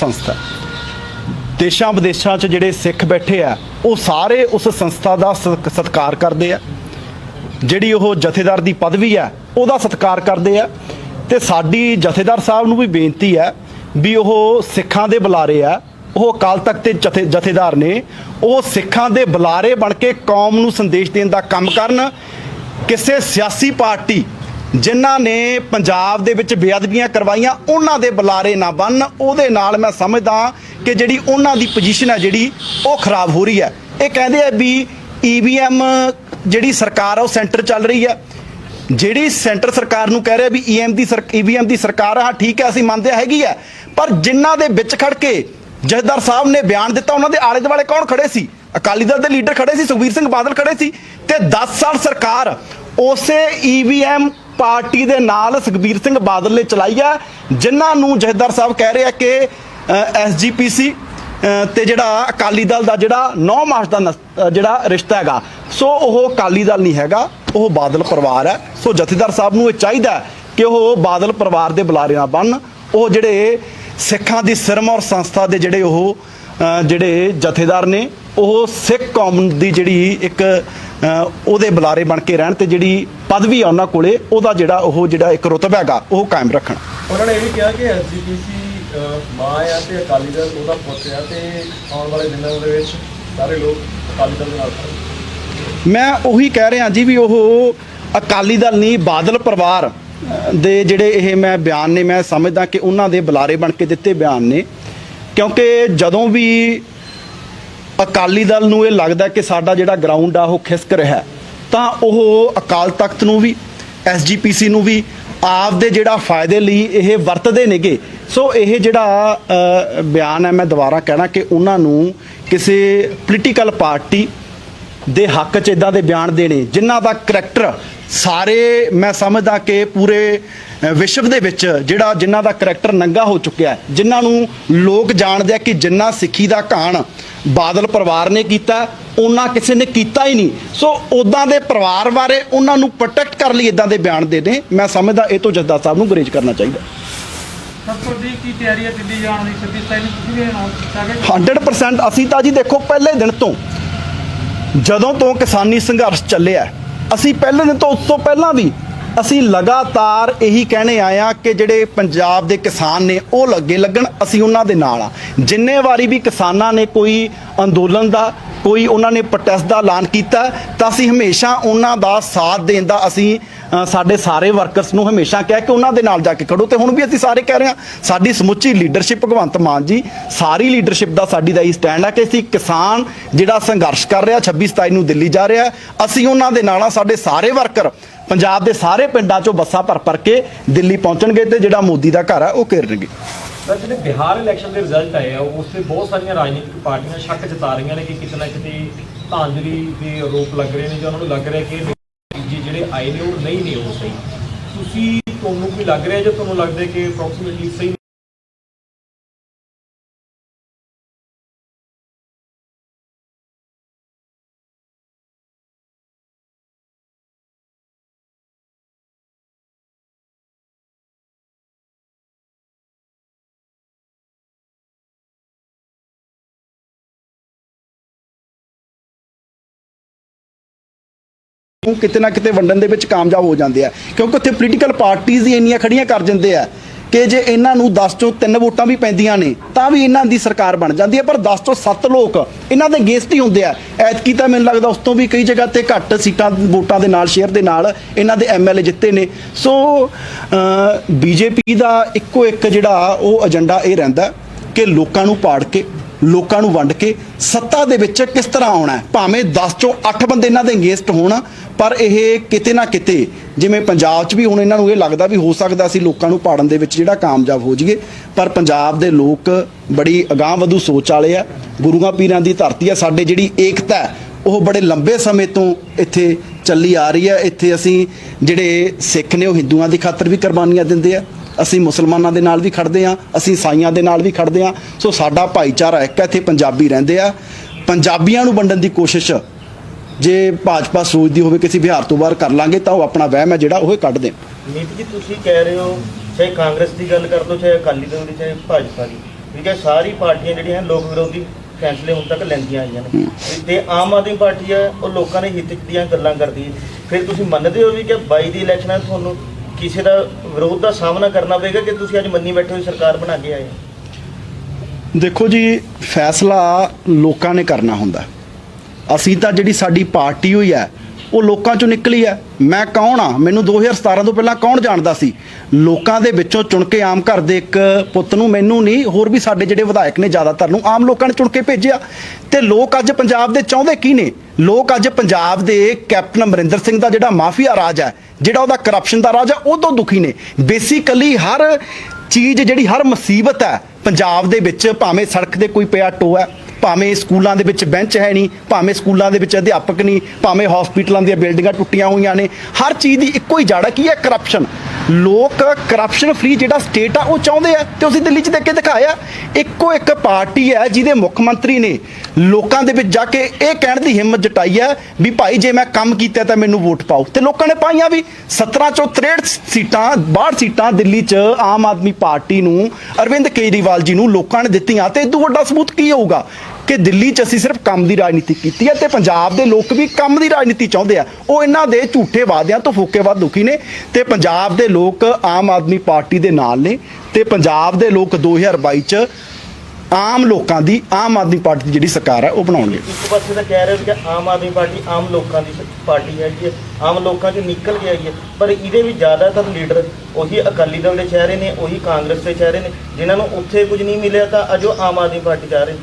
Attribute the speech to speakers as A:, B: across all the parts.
A: ਸੰਸਥਾ। ਦੇਸ਼ਾਂ ਵਿਦੇਸ਼ਾਂ 'ਚ ਜਿਹੜੇ ਸਿੱਖ ਬੈਠੇ ਆ, ਉਹ ਸਾਰੇ ਉਸ ਸੰਸਥਾ ਦਾ ਸਤ- ਸਤਿਕਾਰ ਕਰਦੇ ਆ। ਜਿਹੜੀ ਉਹ ਜਥੇਦਾਰ ਦੀ ਪਦਵੀ ਆ, ਉਹਦਾ ਸਤਿਕਾਰ ਕਰਦੇ ਆ। ਤੇ ਸਾਡੀ ਜਥੇਦਾਰ ਸਾਹਿਬ ਨੂੰ ਵੀ ਬੇਨਤੀ ਹੈ ਵੀ ਉਹ ਸਿੱਖਾਂ ਦੇ ਬੁਲਾਰੇ ਆ, ਉਹ ਅਕਾਲ ਤਖਤ ਦੇ ਜਥੇ, ਜਥੇਦਾਰ ਨੇ। ਉਹ ਸਿੱਖਾਂ ਦੇ ਬੁਲਾਰੇ ਬਣ ਕੇ ਕੌਮ ਨੂੰ ਸੰਦੇਸ਼ ਦੇਣ ਦਾ ਕੰਮ ਕਰਨ। ਕਿਸੇ ਸਿਆਸੀ ਪਾਰਟੀ ਜਿਨ੍ਹਾਂ ਨੇ ਪੰਜਾਬ ਦੇ ਵਿੱਚ ਬੇਅਦਬੀਆਂ ਕਰਵਾਈਆਂ, ਉਹਨਾਂ ਦੇ ਬੁਲਾਰੇ ਨਾ ਬਣ ਉਹਦੇ ਨਾਲ ਮੈਂ ਸਮਝਦਾ ਕਿ ਜਿਹੜੀ ਉਹਨਾਂ ਦੀ ਪੋਜੀਸ਼ਨ ਹੈ ਜਿਹੜੀ, ਉਹ ਖਰਾਬ ਹੋ ਰਹੀ ਹੈ। ਇਹ ਕਹਿੰਦੇ ਆ ਵੀ ਈਵੀਐਮ ਜਿਹੜੀ ਸਰਕਾਰ ਆ, ਉਹ ਸੈਂਟਰ ਚੱਲ ਰਹੀ ਹੈ। ਜਿਹੜੀ ਸੈਂਟਰ ਸਰਕਾਰ ਨੂੰ ਕਹਿ ਰਿਹਾ ਵੀ ਈਐਮ ਦੀ ਈਵੀਐਮ ਦੀ ਸਰਕਾਰ ਆ, ਹਾਂ ਠੀਕ ਹੈ, ਅਸੀਂ ਮੰਨਦੇ ਹੈਗੀ ਹੈ। ਪਰ ਜਿਨ੍ਹਾਂ ਦੇ ਵਿੱਚ ਖੜ ਕੇ ਜਥੇਦਾਰ ਸਾਹਿਬ ਨੇ ਬਿਆਨ ਦਿੱਤਾ, ਉਹਨਾਂ ਦੇ ਆਲੇ ਦੁਆਲੇ ਕੌਣ ਖੜੇ ਸੀ? ਅਕਾਲੀ ਦਲ ਦੇ ਲੀਡਰ ਖੜੇ ਸੀ, ਸੁਖਬੀਰ ਸਿੰਘ ਬਾਦਲ ਖੜੇ ਸੀ। ਤੇ 10 ਸਾਲ ਸਰਕਾਰ ਉਸੇ ਈਵੀਐਮ ਪਾਰਟੀ ਦੇ ਨਾਲ ਸੁਖਬੀਰ ਸਿੰਘ ਬਾਦਲ ਨੇ ਚਲਾਈ ਹੈ ਜਿਨ੍ਹਾਂ ਨੂੰ ਜਥੇਦਾਰ ਸਾਹਿਬ ਕਹਿ ਰਹੇ ਆ ਕਿ ਐਸਜੀਪੀਸੀ ਤੇ ਜਿਹੜਾ ਅਕਾਲੀ ਦਲ ਦਾ ਜਿਹੜਾ ਨੌ ਮਾਰਚ ਦਾ ਨਸ- ਜਿਹੜਾ ਰਿਸ਼ਤਾ ਹੈਗਾ। ਸੋ ਉਹ ਅਕਾਲੀ ਦਲ ਨਹੀਂ ਹੈਗਾ, ਉਹ ਬਾਦਲ ਪਰਿਵਾਰ ਹੈ। ਸੋ ਜਥੇਦਾਰ ਸਾਹਿਬ ਨੂੰ ਇਹ ਚਾਹੀਦਾ ਕਿ ਉਹ ਬਾਦਲ ਪਰਿਵਾਰ ਦੇ ਬੁਲਾਰੇ ਨਾ ਬਣ ਉਹ ਜਿਹੜੇ ਸਿੱਖਾਂ ਦੀ ਸਿਰਮ ਔਰ ਸੰਸਥਾ ਦੇ ਜਿਹੜੇ ਉਹ ਜਿਹੜੇ ਜਥੇਦਾਰ ਨੇ ਉਹ ਸਿੱਖ ਕੌਮ ਦੀ ਜਿਹੜੀ ਇੱਕ ਉਹਦੇ ਬੁਲਾਰੇ ਬਣ ਕੇ ਰਹਿਣ ਤੇ ਜਿਹੜੀ ਪਦਵੀ ਆ ਉਹਨਾਂ ਕੋਲੇ ਉਹਦਾ ਜਿਹੜਾ ਉਹ ਜਿਹੜਾ ਇੱਕ ਰੁਤਬਾ ਹੈਗਾ ਉਹ ਕਾਇਮ ਰੱਖਣ।
B: ਉਹਨਾਂ ਨੇ ਇਹ ਵੀ ਕਿਹਾ ਕਿ ਐਸਜੀਪੀਸੀ ਮਾਂ ਆ ਤੇ ਅਕਾਲੀ ਦਲ ਉਹਦਾ ਪੁੱਤ ਆ ਤੇ ਆਉਣ ਵਾਲੇ ਦਿਨਾਂ ਦੇ ਵਿੱਚ ਸਾਰੇ ਲੋਕ ਅਕਾਲੀ ਦਲ ਦੇ ਨਾਲ
A: ਮੈਂ ਉਹੀ ਕਹਿ ਰਿਹਾ ਜੀ ਵੀ ਉਹ ਅਕਾਲੀ ਦਲ ਨਹੀਂ ਬਾਦਲ ਪਰਿਵਾਰ ਦੇ ਜਿਹੜੇ ਇਹ ਮੈਂ ਬਿਆਨ ਨੇ ਮੈਂ ਸਮਝਦਾ ਕਿ ਉਹਨਾਂ ਦੇ ਬੁਲਾਰੇ ਬਣ ਕੇ ਦਿੱਤੇ ਬਿਆਨ ਨੇ। ਕਿਉਂਕਿ ਜਦੋਂ ਵੀ ਅਕਾਲੀ ਦਲ ਨੂੰ ਇਹ ਲੱਗਦਾ ਕਿ ਸਾਡਾ ਜਿਹੜਾ ਗਰਾਊਂਡ ਆ, ਉਹ ਖਿਸਕ ਰਿਹਾ, ਤਾਂ ਉਹ ਅਕਾਲ ਤਖਤ ਨੂੰ ਵੀ ਐਸਜੀਪੀਸੀ ਨੂੰ ਵੀ ਆਪ ਦੇ ਜਿਹੜਾ ਫਾਇਦੇ ਲਈ ਇਹ ਵਰਤਦੇ ਨੇਗੇ। ਸੋ ਇਹ ਜਿਹੜਾ ਬਿਆਨ ਹੈ, ਮੈਂ ਦੁਬਾਰਾ ਕਹਿਣਾ ਕਿ ਉਹਨਾਂ ਨੂੰ ਕਿਸੇ ਪੋਲੀਟੀਕਲ ਪਾਰਟੀ ਦੇ ਹੱਕ 'ਚ ਇਦਾਂ ਦੇ ਬਿਆਨ ਦੇਣੇ, ਜਿਨ੍ਹਾਂ ਦਾ ਕਰੈਕਟਰ ਸਾਰੇ, ਮੈਂ ਸਮਝਦਾ ਕਿ ਪੂਰੇ ਵਿਸ਼ਵ ਦੇ ਵਿੱਚ ਜਿਹੜਾ ਜਿਨ੍ਹਾਂ ਦਾ ਕਰੈਕਟਰ ਨੰਗਾ ਹੋ ਚੁੱਕਿਆ ਹੈ ਜਿਨ੍ਹਾਂ ਨੂੰ ਲੋਕ ਜਾਣਦੇ ਆ ਕਿ ਜਿੰਨਾ ਸਿੱਖੀ ਦਾ ਘਾਣ ਬਾਦਲ ਪਰਿਵਾਰ ਨੇ ਕੀਤਾ ਉਹਨਾਂ ਕਿਸੇ ਨੇ ਕੀਤਾ ਹੀ ਨਹੀਂ। ਸੋ ਉਦਾਂ ਦੇ ਪਰਿਵਾਰ ਬਾਰੇ ਉਹਨਾਂ ਨੂੰ ਪ੍ਰੋਟੈਕਟ ਕਰਨ ਲਈ ਇਦਾਂ ਦੇ ਬਿਆਨ ਦੇਣੇ ਮੈਂ ਸਮਝਦਾ ਇਹ ਤੋਂ ਜੱਦਾ ਸਾਹਿਬ ਨੂੰ ਗੁਰੇਜ ਕਰਨਾ ਚਾਹੀਦਾ।
C: ਸਭ ਤੋਂ ਦੀ ਕੀ ਤਿਆਰੀ ਹੈ ਦਿੱਲੀ ਜਾਣ ਦੀ? 26 ਸਤਾਈ ਨੂੰ ਤੁਸੀਂ ਵੀ ਅਨਾਉਂਸ ਕੀਤਾ ਕਿ
A: 100% ਅਸੀਂ ਤਾਂ ਜੀ ਦੇਖੋ ਪਹਿਲੇ ਦਿਨ ਤੋਂ ਜਦੋਂ ਤੋਂ ਕਿਸਾਨੀ ਸੰਘਰਸ਼ ਚੱਲਿਆ ਅਸੀਂ ਪਹਿਲੇ ਦਿਨ ਤੋਂ ਉਸ ਤੋਂ ਪਹਿਲਾਂ ਵੀ ਅਸੀਂ ਲਗਾਤਾਰ ਇਹੀ ਕਹਿਣੇ ਆਏ ਆ ਕਿ ਜਿਹੜੇ ਪੰਜਾਬ ਦੇ ਕਿਸਾਨ ਨੇ ਉਹ ਲੱਗੇ ਲੱਗਣ, ਅਸੀਂ ਉਹਨਾਂ ਦੇ ਨਾਲ ਆ ਜਿੰਨੇ ਵਾਰੀ ਵੀ ਕਿਸਾਨਾਂ ਨੇ ਕੋਈ ਅੰਦੋਲਨ ਦਾ, ਕੋਈ ਉਹਨਾਂ ਨੇ ਪ੍ਰੋਟੈਸਟ ਦਾ ਐਲਾਨ ਕੀਤਾ, ਤਾਂ ਅਸੀਂ ਹਮੇਸ਼ਾ ਉਹਨਾਂ ਦਾ ਸਾਥ ਦੇਣ ਦਾ ਅਸੀਂ ਸਾਡੇ ਸਾਰੇ ਵਰਕਰਸ ਨੂੰ ਹਮੇਸ਼ਾ ਕਹਿ ਕੇ ਉਹਨਾਂ ਦੇ ਨਾਲ ਜਾ ਕੇ ਖੜੋ। ਤੇ ਹੁਣ ਵੀ ਅਸੀਂ ਸਾਰੇ ਕਹਿ ਰਹੇ ਹਾਂ, ਸਾਡੀ ਸਮੁੱਚੀ ਲੀਡਰਸ਼ਿਪ ਭਗਵੰਤ ਮਾਨ ਜੀ, ਸਾਰੀ ਲੀਡਰਸ਼ਿਪ ਦਾ ਸਾਡੀ ਦਾ ਇਹ ਸਟੈਂਡ ਆ ਕਿ ਅਸੀਂ ਕਿਸਾਨ ਜਿਹੜਾ ਸੰਘਰਸ਼ ਕਰ ਰਿਹਾ 26 27 ਨੂੰ ਦਿੱਲੀ ਜਾ ਰਿਹਾ, ਅਸੀਂ ਉਹਨਾਂ ਦੇ ਨਾਲ ਆ ਸਾਡੇ ਸਾਰੇ ਵਰਕਰ ਪੰਜਾਬ ਦੇ ਸਾਰੇ ਪਿੰਡਾਂ ਚੋਂ ਬੱਸਾਂ ਭਰ ਭਰ ਕੇ ਦਿੱਲੀ ਪਹੁੰਚਣਗੇ ਤੇ ਜਿਹੜਾ ਮੋਦੀ ਦਾ ਘਰ ਹੈ ਉਹ ਘੇਰਨਗੇ।
B: ਸਰ, ਜਿਹੜੇ ਬਿਹਾਰ ਇਲੈਕਸ਼ਨ ਦੇ ਰਿਜ਼ਲਟ ਆਏ ਆ ਉਸ ਤੇ ਬਹੁਤ ਸਾਰੀਆਂ ਰਾਜਨੀਤਿਕ ਪਾਰਟੀਆਂ ਸ਼ੱਕ ਜਤਾ ਰਹੀਆਂ ਨੇ ਕਿ ਕਿਤੇ ਨਾ ਕਿਤੇ ਧਾਂਦਲੀ ਦੇ ਆਰੋਪ ਲੱਗ ਰਹੇ ਨੇ ਜਾਂ ਉਹਨਾਂ ਨੂੰ ਲੱਗ ਰਿਹਾ ਕਿ ਨਤੀਜੇ ਜਿਹੜੇ ਆਏ ਨੇ, ਉਹ ਨਹੀਂ ਨੇ, ਉਹ ਸਹੀ। ਤੁਸੀਂ, ਤੁਹਾਨੂੰ ਕੀ ਲੱਗ ਰਿਹਾ ਜਾਂ ਤੁਹਾਨੂੰ ਲੱਗਦਾ ਕਿ ਅਪਰੋਕਸੀਮੇਟਲੀ ਸਹੀ
A: ਉਹ ਕਿਤੇ ਨਾ ਕਿਤੇ ਵੰਡਣ ਦੇ ਵਿੱਚ ਕਾਮਯਾਬ ਹੋ ਜਾਂਦੇ ਆ। ਕਿਉਂਕਿ ਉੱਥੇ ਪੋਲੀਟੀਕਲ ਪਾਰਟੀਆਂ ਹੀ ਇੰਨੀਆਂ ਖੜੀਆਂ ਕਰ ਦਿੰਦੇ ਆ ਕਿ ਜੇ ਇਹਨਾਂ ਨੂੰ 10 ਚੋਂ 3 ਵੋਟਾਂ ਵੀ ਪੈਂਦੀਆਂ ਨੇ, ਤਾਂ ਵੀ ਇਹਨਾਂ ਦੀ ਸਰਕਾਰ ਬਣ ਜਾਂਦੀ ਹੈ ਪਰ 10 ਤੋਂ 7 ਲੋਕ ਇਹਨਾਂ ਦੇ ਅਗੇਂਸਟ ਹੀ ਹੁੰਦੇ ਆ। ਐਤਕੀ ਤਾਂ ਮੈਨੂੰ ਲੱਗਦਾ ਉਸ ਤੋਂ ਵੀ ਕਈ ਜਗ੍ਹਾ ਤੇ ਘੱਟ ਸੀਟਾਂ ਵੋਟਾਂ ਦੇ ਨਾਲ, ਸ਼ੇਅਰ ਦੇ ਨਾਲ ਇਹਨਾਂ ਦੇ ਐਮਐਲਏ ਜਿੱਤੇ ਨੇ। ਸੋ ਬੀਜੇਪੀ ਦਾ ਇੱਕੋ ਇੱਕ ਜਿਹੜਾ ਉਹ ਏਜੰਡਾ ਇਹ ਰਹਿੰਦਾ ਕਿ ਲੋਕਾਂ ਨੂੰ ਪਾੜ ਕੇ ਲੋਕਾਂ ਨੂੰ ਵੰਡ ਕੇ ਸੱਤਾ ਦੇ ਵਿੱਚ ਕਿਸ ਤਰ੍ਹਾਂ ਆਉਣਾ ਭਾਵੇਂ 10 ਚੋਂ 8 ਬੰਦੇ ਇਹਨਾਂ ਦੇ ਅਗੇਂਸਟ ਹੋਣ, ਪਰ ਇਹ ਕਿਤੇ ਨਾ ਕਿਤੇ, ਜਿਵੇਂ ਪੰਜਾਬ 'ਚ ਵੀ ਹੁਣ ਇਹਨਾਂ ਨੂੰ ਇਹ ਲੱਗਦਾ ਵੀ ਹੋ ਸਕਦਾ ਸੀ ਲੋਕਾਂ ਨੂੰ ਪਾੜਨ ਦੇ ਵਿੱਚ ਜਿਹੜਾ ਕਾਮਯਾਬ ਹੋ ਜਾਈਏ, ਪਰ ਪੰਜਾਬ ਦੇ ਲੋਕ ਬੜੀ ਅਗਾਂਹਵਧੂ ਸੋਚ ਵਾਲੇ ਆ, ਗੁਰੂਆਂ ਪੀਰਾਂ ਦੀ ਧਰਤੀ ਆ, ਸਾਡੇ ਜਿਹੜੀ ਏਕਤਾ ਹੈ, ਉਹ ਬੜੇ ਲੰਬੇ ਸਮੇਂ ਤੋਂ ਇੱਥੇ ਚੱਲੀ ਆ ਰਹੀ ਹੈ ਇੱਥੇ ਅਸੀਂ ਜਿਹੜੇ ਸਿੱਖ ਨੇ ਉਹ ਹਿੰਦੂਆਂ ਦੀ ਖਾਤਰ ਵੀ ਕੁਰਬਾਨੀਆਂ ਦਿੰਦੇ ਆ। ਅਸੀਂ ਮੁਸਲਮਾਨਾਂ ਦੇ ਨਾਲ ਵੀ ਖੜਦੇ ਆ ਅਸੀਂ ਈਸਾਈਆਂ ਦੇ ਨਾਲ ਵੀ ਖੜਦੇ ਆ ਸੋ ਸਾਡਾ ਭਾਈਚਾਰਾ ਇੱਕ ਹੈ, ਇੱਥੇ ਪੰਜਾਬੀ ਰਹਿੰਦੇ ਆ। ਪੰਜਾਬੀਆਂ ਨੂੰ ਵੰਡਣ ਦੀ ਕੋਸ਼ਿਸ਼ ਜੇ ਭਾਜਪਾ ਸੋਚਦੀ ਹੋਵੇ ਕਿ ਅਸੀਂ ਬਿਹਾਰ ਤੋਂ ਬਾਹਰ ਕਰ ਲਾਂਗੇ ਤਾਂ ਉਹ ਆਪਣਾ ਵਹਿਮ ਹੈ ਜਿਹੜਾ ਉਹ ਕੱਢ ਦੇਣ।
D: ਨੀਤ ਜੀ ਤੁਸੀਂ ਕਹਿ ਰਹੇ ਹੋ ਚਾਹੇ ਕਾਂਗਰਸ ਦੀ ਗੱਲ ਕਰ ਲਓ ਚਾਹੇ ਅਕਾਲੀ ਦਲ ਦੀ ਚਾਹੇ ਭਾਜਪਾ ਦੀ ਠੀਕ ਹੈ ਸਾਰੀ ਪਾਰਟੀਆਂ ਜਿਹੜੀਆਂ ਲੋਕ ਵਿਰੋਧੀ ਫੈਸਲੇ ਹੁਣ ਤੱਕ ਲੈਂਦੀਆਂ ਆਈਆਂ ਨੇ। ਤੇ ਆਮ ਆਦਮੀ ਪਾਰਟੀ ਹੈ ਉਹ ਲੋਕਾਂ ਦੇ ਹਿੱਤ ਦੀਆਂ ਗੱਲਾਂ ਕਰਦੀ ਹੈ। ਫਿਰ ਤੁਸੀਂ ਮੰਨਦੇ ਹੋ ਵੀ ਕਿ 22 ਦੀ ਇਲੈਕਸ਼ਨ ਹੈ ਤੁਹਾਨੂੰ ਕਿਸੇ ਦਾ ਵਿਰੋਧ ਦਾ ਸਾਹਮਣਾ ਕਰਨਾ ਪਵੇਗਾ ਕਿ ਤੁਸੀਂ ਅੱਜ ਮੰਨੀ ਬੈਠੇ ਹੋ ਸਰਕਾਰ ਬਣਾ ਕੇ ਆਏ
A: ਦੇਖੋ ਜੀ, ਫੈਸਲਾ ਲੋਕਾਂ ਨੇ ਕਰਨਾ ਹੁੰਦਾ। ਅਸੀਂ ਤਾਂ ਜਿਹੜੀ ਸਾਡੀ ਪਾਰਟੀ ਹੋਈ ਹੈ ਉਹ ਲੋਕਾਂ ਚੋਂ ਨਿਕਲੀ ਹੈ ਮੈਂ ਕੌਣ ਆ? ਮੈਨੂੰ 2017 ਤੋਂ ਪਹਿਲਾਂ ਕੌਣ ਜਾਣਦਾ ਸੀ? ਲੋਕਾਂ ਦੇ ਵਿੱਚੋਂ ਚੁਣ ਕੇ ਆਮ ਘਰ ਦੇ ਇੱਕ ਪੁੱਤ ਨੂੰ ਮੈਨੂੰ ਨਹੀਂ, ਹੋਰ ਵੀ ਸਾਡੇ ਜਿਹੜੇ ਵਿਧਾਇਕ ਨੇ ਜ਼ਿਆਦਾਤਰ ਨੂੰ ਆਮ ਲੋਕਾਂ ਨੇ ਚੁਣ ਕੇ ਭੇਜਿਆ। ਤੇ ਲੋਕ ਅੱਜ ਪੰਜਾਬ ਦੇ ਚਾਹੁੰਦੇ ਕੀ ਨੇ? ਲੋਕ ਅੱਜ ਪੰਜਾਬ ਦੇ ਕੈਪਟਨ ਅਮਰਿੰਦਰ ਸਿੰਘ ਦਾ ਜਿਹੜਾ ਮਾਫੀਆ ਰਾਜ ਹੈ ਜਿਹੜਾ ਉਹਦਾ ਕਰਪਸ਼ਨ ਦਾ ਰਾਜ ਹੈ ਉਹ ਤੋਂ ਦੁਖੀ ਨੇ। ਬੇਸਿਕਲੀ ਹਰ ਚੀਜ਼ ਜਿਹੜੀ, ਹਰ ਮੁਸੀਬਤ ਹੈ ਪੰਜਾਬ ਦੇ ਵਿੱਚ ਭਾਵੇਂ ਸੜਕ ਦੇ ਕੋਈ ਪਿਆ ਟੋਆ ਭਾਵੇਂ ਸਕੂਲਾਂ ਦੇ ਵਿੱਚ ਬੈਂਚ ਹੈ ਨਹੀਂ, ਭਾਵੇਂ ਸਕੂਲਾਂ ਦੇ ਵਿੱਚ ਅਧਿਆਪਕ ਨਹੀਂ, ਭਾਵੇਂ ਹਸਪੀਟਲਾਂ ਦੀਆਂ ਬਿਲਡਿੰਗਾਂ ਟੁੱਟੀਆਂ ਹੋਈਆਂ ਨੇ, ਹਰ ਚੀਜ਼ ਦੀ ਇੱਕੋ ਹੀ ਜੜ ਹੈ ਕੀ ਹੈ ਕਰਪਸ਼ਨ ਲੋਕ ਕਰਪਸ਼ਨ ਫ੍ਰੀ ਜਿਹੜਾ ਸਟੇਟ ਆ, ਉਹ ਚਾਹੁੰਦੇ ਆ ਤੇ ਅਸੀਂ ਦਿੱਲੀ 'ਚ ਦੇਖ ਕੇ ਦਿਖਾਇਆ। ਇੱਕੋ ਇੱਕ ਪਾਰਟੀ ਹੈ ਜਿਹਦੇ ਮੁੱਖ ਮੰਤਰੀ ਨੇ ਲੋਕਾਂ ਦੇ ਵਿੱਚ ਜਾ ਕੇ ਇਹ ਕਹਿਣ ਦੀ ਹਿੰਮਤ ਜਟਾਈ ਹੈ ਵੀ ਭਾਈ ਜੇ ਮੈਂ ਕੰਮ ਕੀਤਾ ਤਾਂ ਮੈਨੂੰ ਵੋਟ ਪਾਓ। ਤੇ ਲੋਕਾਂ ਨੇ ਪਾਈਆਂ ਵੀ 17 ਚੋਂ 63 ਸੀਟਾਂ 62 ਸੀਟਾਂ ਦਿੱਲੀ 'ਚ ਆਮ ਆਦਮੀ ਪਾਰਟੀ ਨੂੰ, ਅਰਵਿੰਦ ਕੇਜਰੀਵਾਲ ਜੀ ਨੂੰ ਲੋਕਾਂ ਨੇ ਦਿੱਤੀਆਂ ਤੇ ਇਦੋਂ ਵੱਡਾ ਸਬੂਤ ਕੀ ਹੋਊਗਾ? ਕਿ ਦਿੱਲੀ 'ਚ ਅਸੀਂ ਸਿਰਫ ਕੰਮ ਦੀ ਰਾਜਨੀਤੀ ਕੀਤੀ ਹੈ ਤੇ ਪੰਜਾਬ ਦੇ ਲੋਕ ਵੀ ਕੰਮ ਦੀ ਰਾਜਨੀਤੀ ਚਾਹੁੰਦੇ ਆ। ਉਹ ਇਹਨਾਂ ਦੇ ਝੂਠੇ ਵਾਅਦਿਆਂ ਤੋਂ ਫੋਕੇਬਾਦ ਦੁਖੀ ਨੇ ਤੇ ਪੰਜਾਬ ਦੇ ਲੋਕ ਆਮ ਆਦਮੀ ਪਾਰਟੀ ਦੇ ਨਾਲ ਨੇ ਤੇ ਪੰਜਾਬ ਦੇ ਲੋਕ 2022 'ਚ ਆਮ ਲੋਕਾਂ ਦੀ ਆਮ ਆਦਮੀ ਪਾਰਟੀ ਦੀ ਜਿਹੜੀ ਸਰਕਾਰ ਹੈ ਉਹ ਬਣਾਉਣਗੇ
D: ਇੱਕ ਪਾਸੇ ਤਾਂ ਕਹਿ ਰਹੇ ਹੋ ਕਿ ਆਮ ਆਦਮੀ ਪਾਰਟੀ ਆਮ ਲੋਕਾਂ ਦੀ ਪਾਰਟੀ ਹੈਗੀ ਹੈ। ਆਮ ਲੋਕਾਂ 'ਚ ਨਿਕਲ ਕੇ ਆਈ ਹੈ। ਪਰ ਇਹਦੇ ਵੀ ਜ਼ਿਆਦਾਤਰ ਲੀਡਰ ਉਹੀ ਅਕਾਲੀ ਦਲ ਦੇ ਚਿਹਰੇ ਨੇ ਉਹੀ ਕਾਂਗਰਸ ਦੇ ਚਿਹਰੇ ਨੇ। ਜਿਨ੍ਹਾਂ ਨੂੰ ਉੱਥੇ ਕੁਝ ਨਹੀਂ ਮਿਲਿਆ ਤਾਂ ਅੱਜ ਆਮ ਆਦਮੀ ਪਾਰਟੀ ਜਾ ਰਹੇ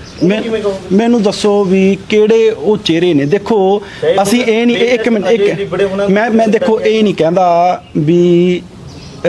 A: ਮੈਨੂੰ ਦੱਸੋ ਵੀ ਕਿਹੜੇ ਉਹ ਚਿਹਰੇ ਨੇ? ਦੇਖੋ ਅਸੀਂ ਇਹ ਨਹੀਂ ਇੱਕ ਮਿੰਟ ਇੱਕ ਮੈਂ ਮੈਂ ਦੇਖੋ ਇਹ ਨਹੀਂ ਕਹਿੰਦਾ ਵੀ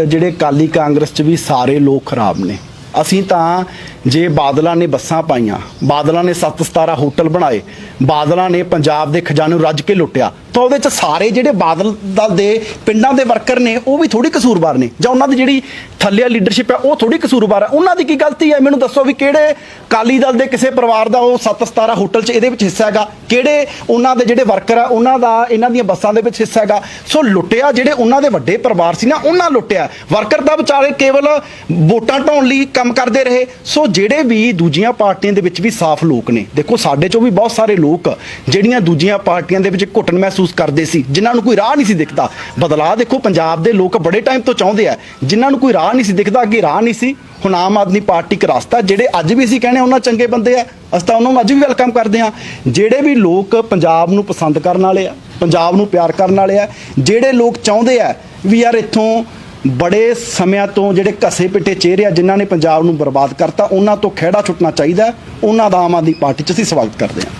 A: ਜਿਹੜੇ ਕਾਲੀ ਕਾਂਗਰਸ ਚ ਵੀ ਸਾਰੇ ਲੋਕ ਖਰਾਬ ਨੇ। ਅਸੀਂ ਤਾਂ ਜੇ ਬਾਦਲਾਂ ਨੇ ਬੱਸਾਂ ਪਾਈਆਂ, ਬਾਦਲਾਂ ਨੇ 7-17 ਹੋਟਲ ਬਣਾਏ, ਬਾਦਲਾਂ ਨੇ ਪੰਜਾਬ ਦੇ ਖਜ਼ਾਨੇ ਨੂੰ ਰੱਜ ਕੇ ਲੁੱਟਿਆ, ਤਾਂ ਉਹਦੇ ਚ ਸਾਰੇ ਜਿਹੜੇ ਬਾਦਲ ਦਲ ਦੇ ਪਿੰਡਾਂ ਦੇ ਵਰਕਰ ਨੇ, ਉਹ ਵੀ ਥੋੜੀ ਕਸੂਰਵਾਰ ਨੇ। ਜਾਂ ਉਹਨਾਂ ਦੀ ਜਿਹੜੀ ਥੱਲੇ ਲੀਡਰਸ਼ਿਪ ਹੈ, ਉਹ ਥੋੜੀ ਕਸੂਰਵਾਰ ਹੈ। ਉਹਨਾਂ ਦੀ ਕੀ ਗਲਤੀ ਹੈ? ਮੈਨੂੰ ਦੱਸੋ ਵੀ ਕਿਹੜੇ ਕਾਲੀ ਦਲ ਦੇ ਕਿਸੇ ਪਰਿਵਾਰ ਦਾ ਉਹ 7-17 ਹੋਟਲ 'ਚ ਇਹਦੇ ਵਿੱਚ ਹਿੱਸਾ ਹੈਗਾ? ਕਿਹੜੇ ਉਹਨਾਂ ਦੇ ਜਿਹੜੇ ਵਰਕਰ ਆ, ਉਹਨਾਂ ਦਾ ਇਹਨਾਂ ਦੀਆਂ ਬੱਸਾਂ ਦੇ ਵਿੱਚ ਹਿੱਸਾ ਹੈਗਾ? ਸੋ ਲੁੱਟਿਆ ਜਿਹੜੇ ਉਹਨਾਂ ਦੇ ਵੱਡੇ ਪਰਿਵਾਰ ਸੀ ਨਾ, ਉਹਨਾਂ ਲੁੱਟਿਆ। ਵਰਕਰ ਦਾ ਵਿਚਾਰੇ ਕੇਵਲ ਵੋਟਾਂ ਢਾਉਣ ਲਈ ਕੰਮ ਕਰਦੇ ਰਹੇ। ਸੋ ਜਿਹੜੇ ਵੀ ਦੂਜੀਆਂ ਪਾਰਟੀਆਂ ਦੇ ਵਿੱਚ ਵੀ ਸਾਫ਼ ਲੋਕ ਨੇ, ਦੇਖੋ ਸਾਡੇ ਚੋਂ ਵੀ ਬਹੁਤ ਸਾਰੇ ਲੋਕ ਜਿਹੜੀਆਂ ਦੂਜੀਆਂ ਪਾਰਟੀਆਂ ਦੇ ਵਿੱਚ ਘੁੱਟਣ ਮਹਿਸੂਸ ਕਰਦੇ ਸੀ, ਜਿਨ੍ਹਾਂ ਨੂੰ ਕੋਈ ਰਾਹ ਨਹੀਂ ਸੀ ਦਿਖਦਾ। ਬਦਲਾਅ ਦੇਖੋ, ਪੰਜਾਬ ਦੇ ਲੋਕ ਬੜੇ ਟਾਈਮ ਤੋਂ ਚਾਹੁੰਦੇ ਆ, ਜਿਨ੍ਹਾਂ ਨੂੰ ਕੋਈ ਰਾਹ ਨਹੀਂ ਸੀ ਦਿਖਦਾ, ਅੱਗੇ ਰਾਹ ਨਹੀਂ ਸੀ। ਹੁਣ ਆਮ ਆਦਮੀ ਪਾਰਟੀ ਇੱਕ ਰਸਤਾ, ਜਿਹੜੇ ਅੱਜ ਵੀ ਅਸੀਂ ਕਹਿੰਦੇ ਉਹਨਾਂ ਚੰਗੇ ਬੰਦੇ ਆ, ਅਸੀਂ ਤਾਂ ਉਹਨਾਂ ਨੂੰ ਅੱਜ ਵੀ ਵੈਲਕਮ ਕਰਦੇ ਆ। ਜਿਹੜੇ ਵੀ ਲੋਕ ਪੰਜਾਬ ਨੂੰ ਪਸੰਦ ਕਰਨ ਵਾਲੇ ਆ, ਪੰਜਾਬ ਨੂੰ ਪਿਆਰ ਕਰਨ ਵਾਲੇ ਆ, ਜਿਹੜੇ ਲੋਕ ਚਾਹੁੰਦੇ ਆ, ਵੀ ਯਾਰ ਇੱਥੋਂ ਬੜੇ ਸਮਿਆਂ ਤੋਂ ਜਿਹੜੇ ਘਸੇ ਪਿੱਟੇ ਚਿਹਰੇ ਆ, ਜਿਨ੍ਹਾਂ ਨੇ ਪੰਜਾਬ ਨੂੰ ਬਰਬਾਦ ਕਰਤਾ, ਉਹਨਾਂ ਤੋਂ ਖਿਹੜਾ ਛੁੱਟਣਾ ਚਾਹੀਦਾ ਉਹਨਾਂ ਦਾ ਆਮ ਆਦਮੀ ਪਾਰਟੀ 'ਚ ਅਸੀਂ ਸਵਾਗਤ ਕਰਦੇ ਹਾਂ।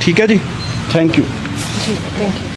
A: ਠੀਕ ਹੈ ਜੀ? ਥੈਂਕ ਯੂ
E: ਜੀ ਥੈਂਕ ਯੂ